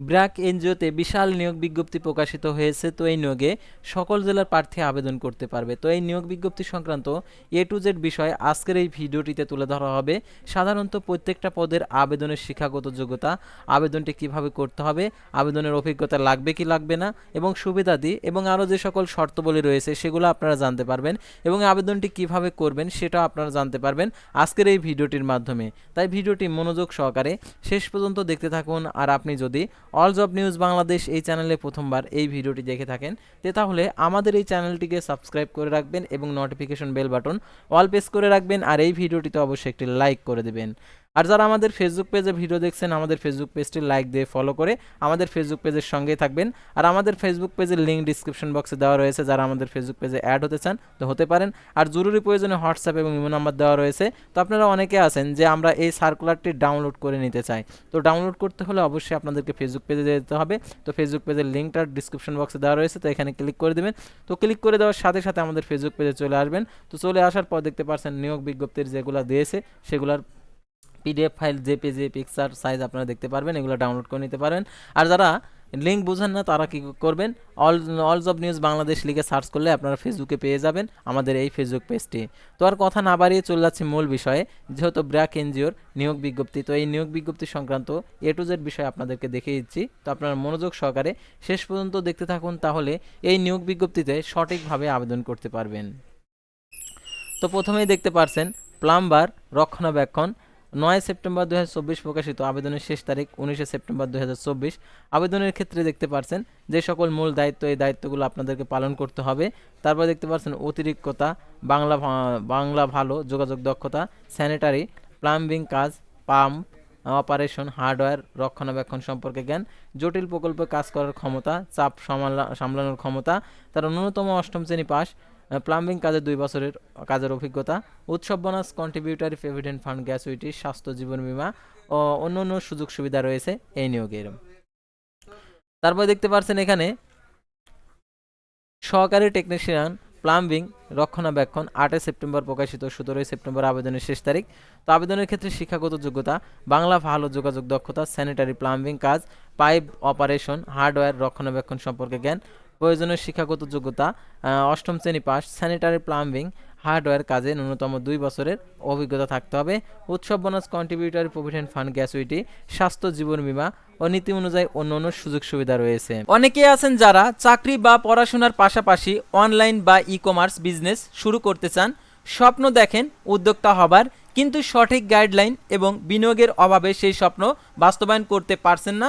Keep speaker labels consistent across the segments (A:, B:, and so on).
A: ব্র্যাক এনজিওতে বিশাল নিয়োগ বিজ্ঞপ্তি প্রকাশিত হয়েছে, তো এই নিয়োগে সকল জেলার প্রার্থী আবেদন করতে পারবে। তো এই নিয়োগ বিজ্ঞপ্তি সংক্রান্ত এ টু জেড বিষয় আজকের এই ভিডিওটিতে তুলে ধরা হবে। সাধারণত প্রত্যেকটা পদের আবেদনের শিক্ষাগত যোগ্যতা, আবেদনটি কীভাবে করতে হবে, আবেদনের অভিজ্ঞতা লাগবে কি লাগবে না, এবং সুবিধাদি, এবং আরও যে সকল শর্তবলী রয়েছে সেগুলো আপনারা জানতে পারবেন, এবং আবেদনটি কীভাবে করবেন সেটাও আপনারা জানতে পারবেন আজকের এই ভিডিওটির মাধ্যমে। তাই ভিডিওটি মনোযোগ সহকারে শেষ পর্যন্ত দেখতে থাকুন, আর আপনি যদি অল জব নিউজ বাংলাদেশ এই চ্যানেলে প্রথমবার এই ভিডিওটি দেখে থাকেন। তে তাহলে আমাদের এই চ্যানেলটিকে সাবস্ক্রাইব করে রাখবেন এবং notification bell button all press করে রাখবেন। আর এই ভিডিওটিতে অবশ্যই একটি লাইক করে দেবেন। আর যারা আমাদের ফেসবুক পেজে ভিডিও দেখছেন, আমাদের ফেসবুক পেজটি লাইক দিয়ে ফলো করে আমাদের ফেসবুক পেজের সঙ্গেই থাকবেন। আর আমাদের ফেসবুক পেজের লিঙ্ক ডিসক্রিপশন বক্সে দেওয়া রয়েছে, যারা আমাদের ফেসবুক পেজে অ্যাড হতে চান তো হতে পারেন। আর জরুরি প্রয়োজনে হোয়াটসঅ্যাপ এবং ইমো নাম্বার দেওয়া রয়েছে। তো আপনারা অনেকে আছেন যে আমরা এই সার্কুলারটি ডাউনলোড করে নিতে চাই। তো ডাউনলোড করতে হলে অবশ্যই আপনাদেরকে ফেসবুক পেজে যেতে হবে। তো ফেসবুক পেজের লিঙ্কটা ডিসক্রিপশন বক্সে দেওয়া রয়েছে, তো এখানে ক্লিক করে দেবেন। তো ক্লিক করে দেওয়ার সাথে সাথে আমাদের ফেসবুক পেজে চলে আসবেন। তো চলে আসার পর দেখতে পাচ্ছেন নিয়োগ বিজ্ঞপ্তির যেগুলো দিয়েছে, সেগুলোর PDF file JPG picture size আপনারা দেখতে পারবেন, এগুলো ডাউনলোড করে নিতে পারেন। আর যারা লিঙ্ক বুঝেন না, তারা কি করবেন? All all job news Bangladesh লিখে সার্চ করলে আপনারা ফেসবুকে পেয়ে যাবেন আমাদের এই ফেসবুক পেজটি তো আর কথা না বাড়িয়ে চলে যাচ্ছে মূল বিষয়ে, যেহেতু ব্র্যাক এনজিওর নিয়োগ বিজ্ঞপ্তি, তো এই নিয়োগ বিজ্ঞপ্তি সংক্রান্ত এ টু জেড বিষয় আপনাদেরকে দেখিয়ে দিচ্ছি। তো আপনারা মনোযোগ সহকারে শেষ পর্যন্ত দেখতে থাকুন, তাহলে এই নিয়োগ বিজ্ঞপ্তিতে সঠিকভাবে আবেদন করতে পারবেন। তো প্রথমেই দেখতে পারছেন, প্লাম্বার রক্ষণাবেক্ষণ নয় সেপ্টেম্বর দু হাজার চব্বিশ প্রকাশিত আবেদনের শেষ তারিখ উনিশে সেপ্টেম্বর দু হাজার চব্বিশ। আবেদনের ক্ষেত্রে দেখতে পারছেন যে সকল মূল দায়িত্ব, এই দায়িত্বগুলো আপনাদেরকে পালন করতে হবে। তারপর দেখতে পাচ্ছেন অতিরিক্ততা, বাংলা বাংলা ভালো, যোগাযোগ দক্ষতা, স্যানিটারি, প্লাম্বিং কাজ, পাম্প, অপারেশন, হার্ডওয়্যার, রক্ষণাবেক্ষণ সম্পর্কে জ্ঞান, জটিল প্রকল্পে কাজ করার ক্ষমতা, চাপ সামলানোর ক্ষমতা, তার ন্যূনতম অষ্টম শ্রেণি পাস প্লাম্বিং কাজে দুই বছরের কাজের অভিজ্ঞতা, উৎসব bonus contributory provident fund gratuity স্বাস্থ্য জীবন বীমা ও অন্যান্য সুযোগ সুবিধা রয়েছে এই নিয়োগের। তারপর দেখতে পাচ্ছেন এখানে, সহকারী টেকনিশিয়ান প্লাম্বিং রক্ষণাবেক্ষণ আটই সেপ্টেম্বর প্রকাশিত, সতেরোই সেপ্টেম্বর আবেদনের শেষ তারিখ। তো আবেদনের ক্ষেত্রে শিক্ষাগত যোগ্যতা, বাংলা ভালো যোগাযোগ দক্ষতা স্যানিটারি প্লাম্বিং কাজ পাইপ অপারেশন হার্ডওয়্যার রক্ষণাবেক্ষণ সম্পর্কে জ্ঞান প্রয়োজনীয় শিক্ষাগত যোগ্যতা অষ্টম শ্রেণি পাস স্যানিটারি প্লাম্বিং হার্ডওয়্যার কাজে ন্যূনতম দুই বছরের অভিজ্ঞতা থাকতে হবে। উৎসব bonus contributory provident fund gratuity স্বাস্থ্য জীবন বীমা ও নীতি অনুযায়ী অন্য অন্য সুযোগ সুবিধা রয়েছে। অনেকেই আছেন যারা চাকরি বা পড়াশোনার পাশাপাশি অনলাইন বা ই কমার্স বিজনেস শুরু করতে চান। স্বপ্ন দেখেন উদ্যোক্তা হবার, কিন্তু সঠিক গাইডলাইন এবং বিনিয়োগের অভাবে সেই স্বপ্ন বাস্তবায়ন করতে পারছেন না।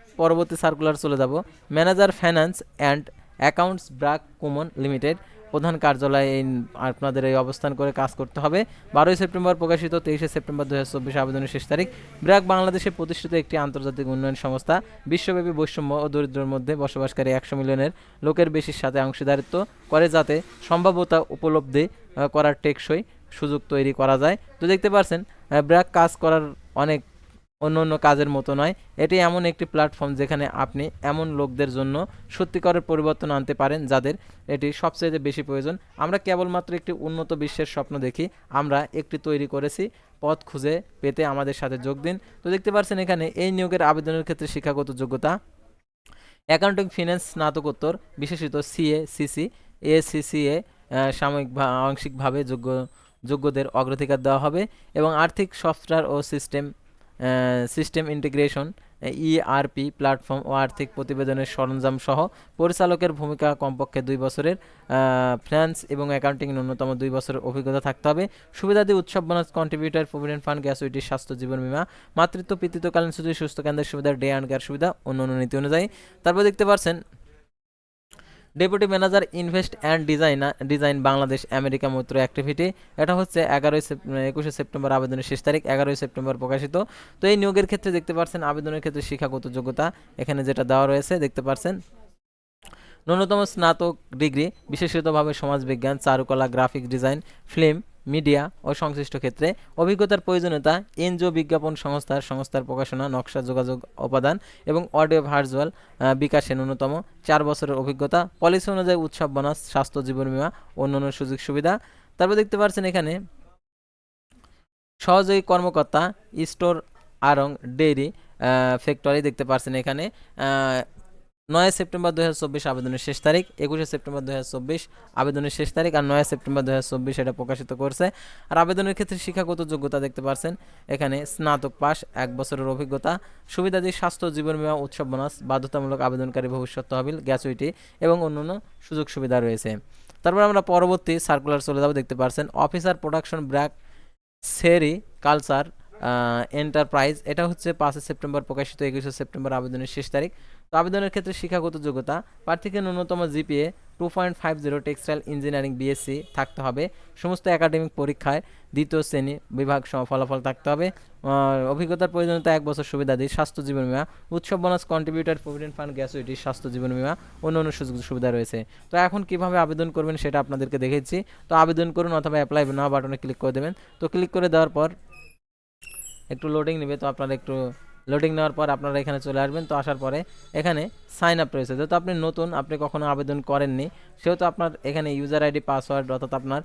A: পরবর্তী সার্কুলার চলে যাব। Manager finance and accounts BRAC কুমন limited প্রধান কার্যালয়ে এই আপনাদের এই অবস্থান করে কাজ করতে হবে। বারোই সেপ্টেম্বর প্রকাশিত, তেইশে সেপ্টেম্বর দু হাজার চব্বিশ আবেদনের শেষ তারিখ। ব্র্যাক বাংলাদেশে প্রতিষ্ঠিত একটি আন্তর্জাতিক উন্নয়ন সংস্থা। বিশ্বব্যাপী বৈষম্য ও দরিদ্রের মধ্যে বসবাসকারী একশো মিলিয়নের লোকের বেশির সাথে অংশীদারিত্ব করে যাতে সম্ভাব্যতা উপলব্ধি করার টেকসই সুযোগ তৈরি করা যায়। তো দেখতে পারছেন ব্র্যাক কাজ করার অনেক অন্য অন্য কাজের মতো নয়। এটি এমন একটি প্ল্যাটফর্ম যেখানে আপনি এমন লোকদের জন্য সত্যিকারের পরিবর্তন আনতে পারেন যাদের এটি সবচেয়ে বেশি প্রয়োজন। আমরা কেবলমাত্র একটি উন্নত বিশ্বের স্বপ্ন দেখি। আমরা একটি তৈরি করেছি। পথ খুঁজে পেতে আমাদের সাথে যোগ দিন। তো দেখতে পাচ্ছেন এখানে এই নিয়োগের আবেদনের ক্ষেত্রে শিক্ষাগত যোগ্যতা অ্যাকাউন্টিং ফিন্যান্স স্নাতকোত্তর, বিশেষত সিএ সিসি এসিসিএ সাময়িক আংশিকভাবে যোগ্য, যোগ্যদের অগ্রাধিকার দেওয়া হবে এবং আর্থিক সফটওয়্যার ও system system integration ERP platform ও আর্থিক প্রতিবেদনের সরঞ্জাম সহ পরিচালকের ভূমিকা কমপক্ষে দুই বছরের ফিনান্স এবং অ্যাকাউন্টিং ন্যূনতম দুই বছরের অভিজ্ঞতা থাকতে হবে। সুবিধাদি উৎসব bonus contributor provident fund gratuity স্বাস্থ্য, জীবন বীমা, মাতৃত্ব, পিতৃত্বকালীন ছুটি সুস্থ কেন্দ্রের সুবিধা ডে অ্যান্ড কেয়ার সুবিধা, অন্য অন্য নীতি অনুযায়ী। তারপর দেখতে পাচ্ছেন deputy manager, invest and design design Bangladesh America Maitra activity. এটা হচ্ছে এগারোই একুশে সেপ্টেম্বর আবেদনের শেষ তারিখ, এগারোই সেপ্টেম্বর প্রকাশিত। তো এই নিয়োগের ক্ষেত্রে দেখতে পাচ্ছেন, আবেদনের ক্ষেত্রে শিক্ষাগত যোগ্যতা এখানে যেটা দেওয়া রয়েছে, দেখতে পাচ্ছেন। ন্যূনতম স্নাতক ডিগ্রি, বিশেষতভাবে সমাজবিজ্ঞান, চারুকলা, গ্রাফিক ডিজাইন, ফিল্ম মিডিয়া ও সংশ্লিষ্ট ক্ষেত্রে অভিজ্ঞতার প্রয়োজনীয়তা, এনজিও বিজ্ঞাপন সংস্থার সংস্থার প্রকাশনা, নকশা, যোগাযোগ উপাদান এবং অডিও ভার্চুয়াল বিকাশে ন্যূনতম চার বছরের অভিজ্ঞতা, পলিসি অনুযায়ী উৎসব, বোনাস, স্বাস্থ্য, জীবন বীমা, অন্যান্য সুযোগ সুবিধা। তারপর দেখতে পাচ্ছেন এখানে সহযোগী কর্মকর্তা, স্টোর আরং ডেইরি ফ্যাক্টরি দেখতে পাচ্ছেন এখানে। নয় সেপ্টেম্বর দু হাজার চব্বিশ আবেদনের শেষ তারিখ, একুশে সেপ্টেম্বর দু হাজার চব্বিশ আবেদনের শেষ তারিখ আর নয় সেপ্টেম্বর দু হাজার চব্বিশ এটা প্রকাশিত করছে। আর আবেদনের ক্ষেত্রে শিক্ষাগত যোগ্যতা দেখতে পাচ্ছেন এখানে স্নাতক পাস এক বছরের অভিজ্ঞতা, সুবিধাদি স্বাস্থ্য জীবন বীমা, উৎসব বোনাস, বাধ্যতামূলক আবেদনকারী ভবিষ্যৎ তহবিল, গ্যাচুইটি এবং অন্যান্য সুযোগ সুবিধা রয়েছে। তারপর আমরা পরবর্তী সার্কুলার চলে যাব, দেখতে পাচ্ছেন অফিসার প্রোডাকশন ব্র্যাক সেরি কালচার এন্টারপ্রাইজ, এটা হচ্ছে পাঁচই সেপ্টেম্বর প্রকাশিত, একুশে সেপ্টেম্বর আবেদনের শেষ তারিখ। তো আবেদনের ক্ষেত্রে শিক্ষাগত যোগ্যতা প্রার্থীকে ন্যূনতম GPA two point five zero textile engineering BSc থাকতে হবে। সমস্ত একাডেমিক পরীক্ষায় দ্বিতীয় শ্রেণি বিভাগ সহ ফলাফল থাকতে হবে। অভিজ্ঞতার প্রয়োজনীয়তা এক বছর সুবিধা সুবিধাদি স্বাস্থ্য জীবন বিমা, উৎসব bonus contributor provident fund gratuity স্বাস্থ্য জীবন বিমা, অন্য অন্য সুযোগ সুবিধা রয়েছে। তো এখন কীভাবে আবেদন করবেন সেটা আপনাদেরকে দেখেছি তো আবেদন করুন অথবা অ্যাপ্লাই না বাটনে ক্লিক করে দেবেন। তো ক্লিক করে দেওয়ার পর একটু লোডিং নেবে, তো আপনারা একটু লোডিং নেওয়ার পর আপনারা এখানে চলে আসবেন। তো আসার পরে এখানে সাইন আপ রয়েছে। যেহেতু আপনি নতুন, আপনি কখনো আবেদন করেননি, সেহেতু আপনার এখানে ইউজার আইডি পাসওয়ার্ড অর্থাৎ আপনার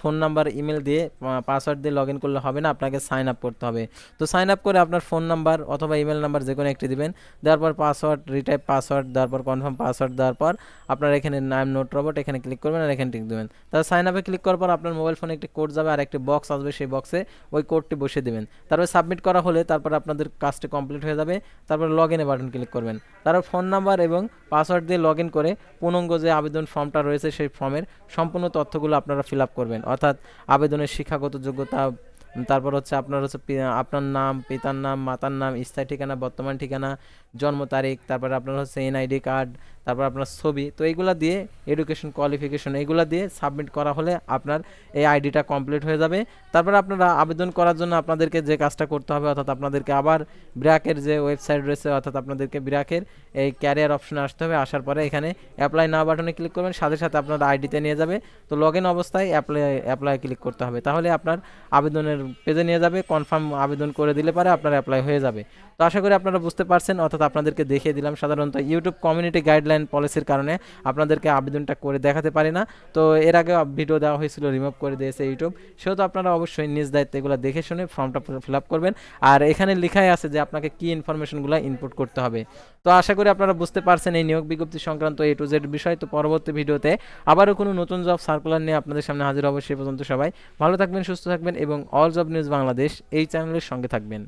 A: ফোন নাম্বার ইমেল দিয়ে পাসওয়ার্ড দিয়ে লগ ইন করলে হবে না, আপনাকে সাইন আপ করতে হবে। তো সাইন আপ করে আপনার ফোন নাম্বার অথবা ইমেল নাম্বার যে কোনো একটি দিবেন। দেওয়ার পর পাসওয়ার্ড রিটাইপ পাসওয়ার্ড দেওয়ার পর কনফার্ম পাসওয়ার্ড দেওয়ার পর আপনার এখানে নাম নোট রবট এখানে ক্লিক করবেন আর এখানে টিক দেবেন। তারপর সাইন আপে ক্লিক করার পর আপনার মোবাইল ফোনে একটি কোড যাবে আর একটি বক্স আসবে। সেই বক্সে ওই কোডটি বসিয়ে দেবেন। তারপর সাবমিট করা হলে তারপর আপনাদের কাজটি কমপ্লিট হয়ে যাবে। তারপর লগ ইনে বাটন ক্লিক করবেন। তারপর ফোন নাম্বার এবং পাসওয়ার্ড দিয়ে লগ ইন করে পূর্ণাঙ্গ যে আবেদন ফর্মটা রয়েছে সেই ফর্মের সম্পূর্ণ তথ্যগুলো আপনারা ফিল আপ করবেন। অর্থাৎ আবেদনের শিক্ষাগত যোগ্যতা, তারপর হচ্ছে আপনার হচ্ছে আপনার নাম, পিতার নাম, মাতার নাম, স্থায়ী ঠিকানা, বর্তমান ঠিকানা, জন্ম তারিখ, তারপর আপনার হচ্ছে এনআইডি কার্ড তারপর আপনার ছবি, তো এইগুলা দিয়ে এডুকেশন কোয়ালিফিকেশন এইগুলা দিয়ে সাবমিট করা হলে আপনার এই আইডিটা কমপ্লিট হয়ে যাবে। তারপরে আপনারা আবেদন করার জন্য আপনাদেরকে যে কাজটা করতে হবে, অর্থাৎ আপনাদেরকে আবার ব্র্যাকের যে ওয়েবসাইট রয়েছে, অর্থাৎ আপনাদেরকে ব্র্যাকের এই ক্যারিয়ার অপশনে আসতে হবে। আসার পরে এখানে অ্যাপ্লাই না বাটনে ক্লিক করবেন, সাথে সাথে আপনার আইডিতে নিয়ে যাবে। তো লগ ইন অবস্থায় অ্যাপ্লাই অ্যাপ্লাই ক্লিক করতে হবে। তাহলে আপনার আবেদনের পেজে নিয়ে যাবে কনফার্ম আবেদন করে দিলে পারে আপনার অ্যাপ্লাই হয়ে যাবে। তো আশা করি আপনারা বুঝতে পারছেন, অর্থাৎ আপনাদেরকে দেখিয়ে দিলাম। সাধারণত ইউটিউব কমিউনিটি গাইডলাইন পলিসির কারণে আপনাদেরকে আবেদনটা করে দেখাতে পারি না। তো এর আগে ভিডিও দেওয়া হয়েছিল রিমুভ করে দিয়েছে ইউটিউব সেহেতু আপনারা অবশ্যই নিজ দায়িত্বে এগুলো দেখে শুনে ফর্মটা ফিল আপ করবেন। আর এখানে লেখাই আছে যে আপনাকে কি ইনফরমেশনগুলো ইনপুট করতে হবে। তো আশা করি আপনারা বুঝতে পারছেন এই নিয়োগ বিজ্ঞপ্তি সংক্রান্ত এ টু জেড বিষয়। তো পরবর্তী ভিডিওতে আবারও কোনো নতুন জব সার্কুলার নিয়ে আপনাদের সামনে হাজির হব সে পর্যন্ত সবাই। ভালো থাকবেন, সুস্থ থাকবেন এবং অল জব নিউজ বাংলাদেশ এই চ্যানেলের সঙ্গে থাকবেন।